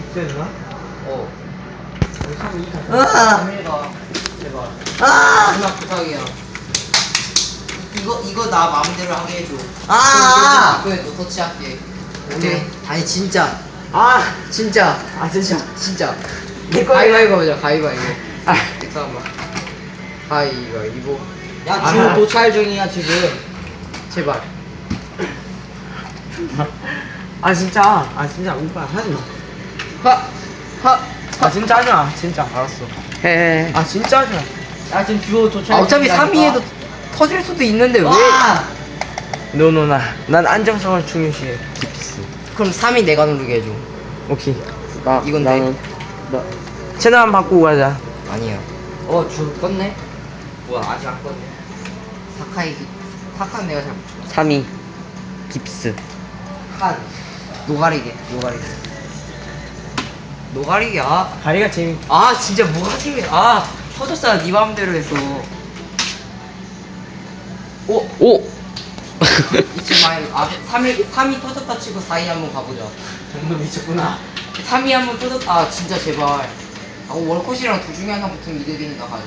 깁스했나? 어. 우리 이. 아! 해봐. 제발. 아! 마지막 부탁이야. 이거 이거 나 마음대로 하게 해줘. 아! 그래 너 터치할게. 오케이. 아니 진짜 아! 진짜 아, 진짜. 진짜 내 거야. 가위바위보 보자. 가위바위보. 아. 잠깐만. 가위바위보. 야 아. 지금 도찰 중이야 지금 제발. 아, 진짜. 아, 진짜. 오빠, 하지 마. 하. 하. 아, 진짜 하지 마. 진짜. 알았어. 해. 아, 진짜 하지 마. 야, 지금 듀오 도착. 아, 어차피 3위에도 터질 수도 있는데 왜? 와! 노노나. 난 안정성을 중요시해. 깁스. 그럼 3위 내가 누르게 해줘. 오케이. 나, 이건 내. 나는. 나. 채널 한번 바꾸고 가자. 아니야. 어, 줄 껐네? 뭐야, 아직 안 껐네. 사카이, 사카는 내가 잘못 쳐. 3위. 깁스. 한. 노가리게, 노가리게. 노가리게, 아. 다리가 재밌. 아, 진짜 뭐가 재밌, 아. 터졌어야 네 맘대로 했어. 오, 오! 이쯤 많이, 아, 3위, 3위 터졌다 치고 4위 한번 가보자. 정도 미쳤구나. 3위 한번 터졌다, 아, 진짜 제발. 아, 월컷이랑 둘 중에 하나 붙으면 이득이니까 가자.